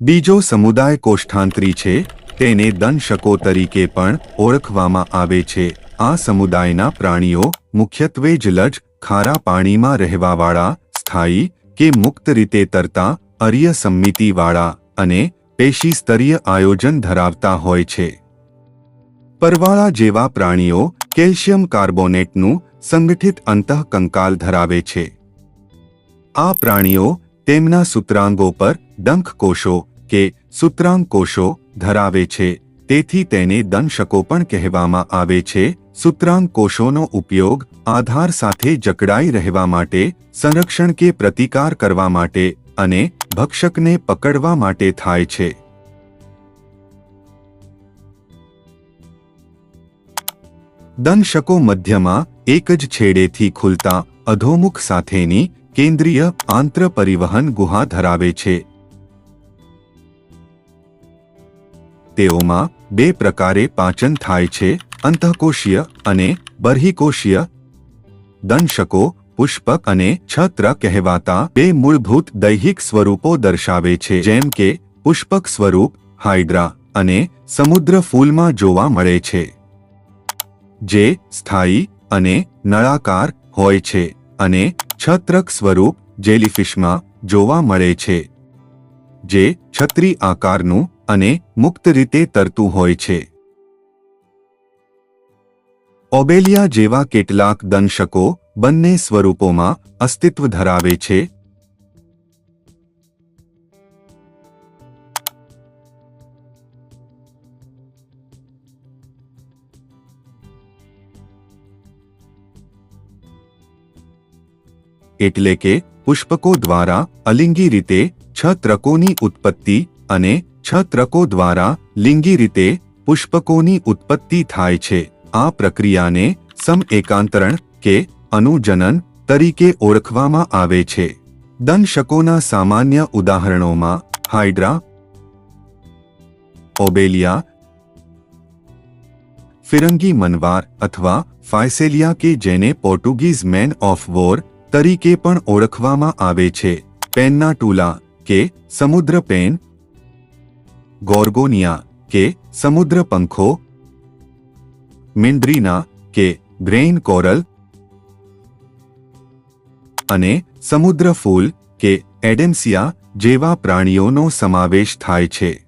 બીજો સમુદાય કોષ્ઠાંતરી છે, તેને દંશકો તરીકે પણ ઓળખવામાં આવે છે. આ સમુદાયના પ્રાણીઓ મુખ્યત્વે જલજ, ખારા પાણીમાં રહેવાવાળા, સ્થાયી કે મુક્ત રીતે તરતા, અર્ય સંમિતિવાળા અને પેશી સ્તરીય આયોજન ધરાવતા હોય છે. પરવાળા જેવા પ્રાણીઓ કેલ્શિયમ કાર્બોનેટનું સંગઠિત અંતઃકંકાલ ધરાવે છે. આ પ્રાણીઓ તેમના સૂત્રાંગો પર ડંખ કોષો કે સૂત્રાંગ કોષો ધરાવે છે. તેથી તેને દંશકો પણ કહેવામાં આવે છે. સૂત્રાંગ કોષોનો ઉપયોગ આધાર સાથે જકડાઈ રહેવા માટે, સંરક્ષણ કે પ્રતિકાર કરવા માટે અને ભક્ષકને પકડવા માટે થાય છે. દંશકો મધ્યમાં એક જ છેડેથી ખુલતા અધોમુખ સાથેની કેન્દ્રીય આંત્ર પરિવહન ગુહા ધરાવે છે. તેઓમાં બે પ્રકારે પાચન થાય છે, અંતઃકોષીય અને બર્હિકોશીય દંશકો, પુષ્પક અને છત્ર કહેવાતા બે મૂળભૂત દૈહિક સ્વરૂપો દર્શાવે છે, જેમ કે પુષ્પક સ્વરૂપ હાઇડ્રા અને સમુદ્ર ફૂલમાં જોવા મળે છે, જે સ્થાયી અને નળાકાર હોય છે, અને છત્રક સ્વરૂપ જેલીફિશમાં જોવા મળે છે, જે છત્રી આકારનું અને મુક્ત રીતે તરતું હોય છે. ઓબેલિયા જેવા કેટલાક દંશકો બંને સ્વરૂપોમાં અસ્તિત્વ ધરાવે છે એટલે કે પુષ્પકો દ્વારા અલિંગી રીતે છ ત્રકોની ઉત્પત્તિ અને છ ત્રકો દ્વારા લિંગી રીતે પુષ્પકોની ઉત્પત્તિ થાય છે. આ પ્રક્રિયાને સમ એકાંતરણ કે અનુજનન તરીકે ઓળખવામાં આવે છે. દંશકોના સામાન્ય ઉદાહરણોમાં હાઇડ્રા, ઓબેલિયા, ફિરંગી મનવાર અથવા ફાયસેલિયા કે જેને પોર્ટુગીઝ મેન ઓફ વોર તરીકે પણ ઓળખવામાં આવે છે. પેનના ટૂલા, કે સમુદ્ર પેન. ગોર્ગોનિયા, કે સમુદ્ર પંખો. મિન્દ્રીના કે બ્રેઇન કોરલ. અને સમુદ્ર ફૂલ, કે એડેન્સિયા જેવા પ્રાણીઓનો સમાવેશ થાય છે.